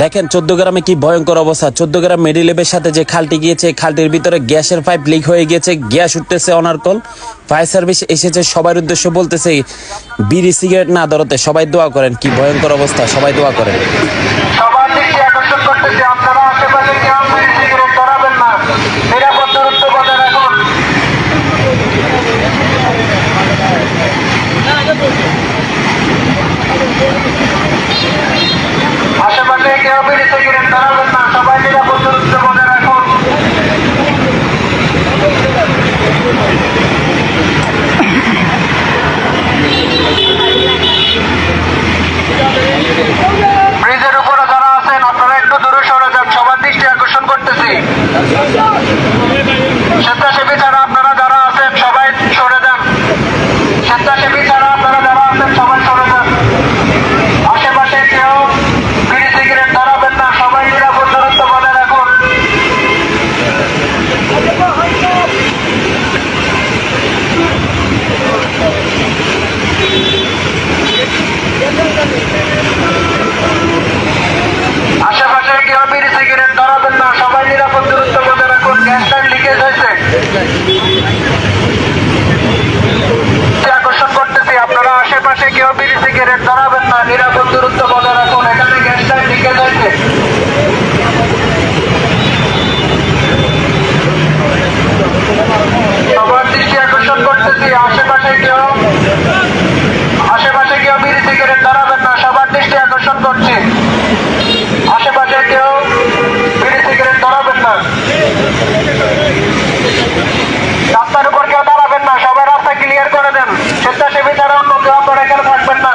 দেখেন, চোদ্দ গ্রামে কি ভয়ঙ্কর অবস্থা। চোদ্দ গ্রাম মেডিলেবের সাথে যে খালটি গিয়েছে খালটির ভিতরে গ্যাসের পাইপ লিক হয়ে গিয়েছে, গ্যাস উঠতেছে অনারকল। ফায়ার সার্ভিস এসেছে, সবার উদ্দেশ্য বলতেছে, বিড়ি, সিগারেট না দরতে সবাই দোয়া করেন, কি ভয়ঙ্কর অবস্থা, সবাই দোয়া করেন। আশেপাশে কেউ আশেপাশে কেউ বিড়ি সিগারেট ধরাবেন না, সবার দৃষ্টি আকর্ষণ করছে। আশেপাশে কেউ বিড়ি সিগারেট ধরাবেন না। রাস্তার উপর কেউ দাঁড়াবেন না, সবাই রাস্তা ক্লিয়ার করে দেন। স্বেচ্ছাসেবী তারা অন্য কেউ করে কেন থাকবেন না।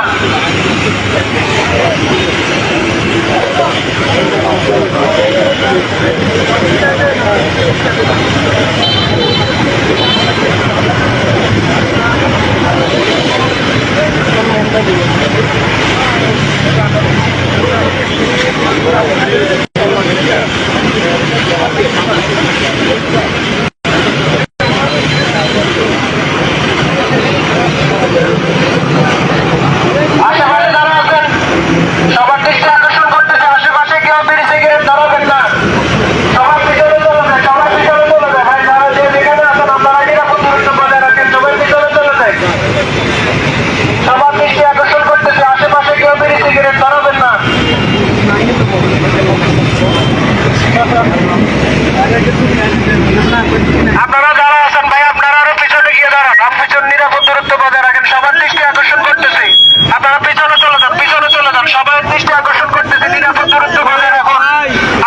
বললাম সবার দৃষ্টি আকর্ষণ করতেছে নিরাপদ দূরত্ব বজায় রাখুন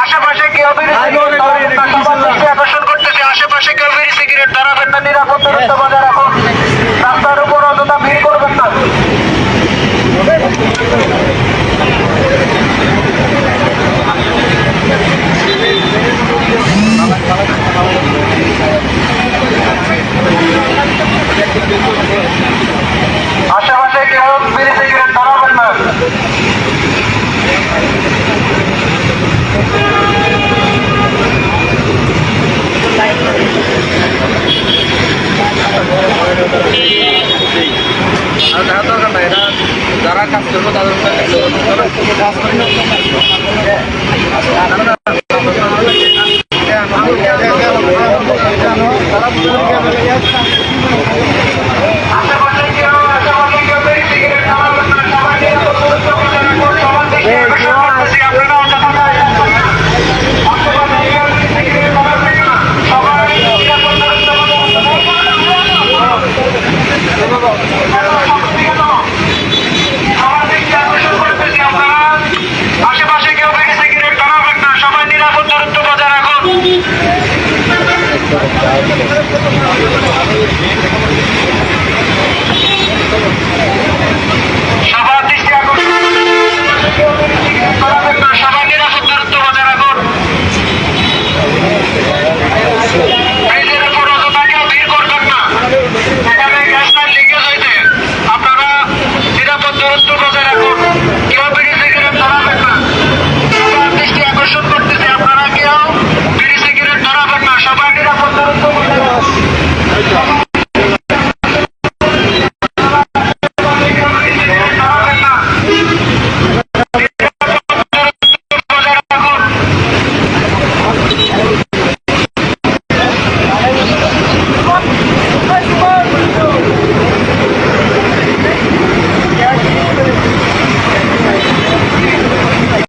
আশেপাশে কেউ বিড়ি সবার দৃষ্টি আকর্ষণ করতেছে। আশেপাশে কেউ বিড়ি সিগারেট ধরাবেন না নিরাপদ দূরত্ব বজায় রাখুন জন্য তাদের কাজ করি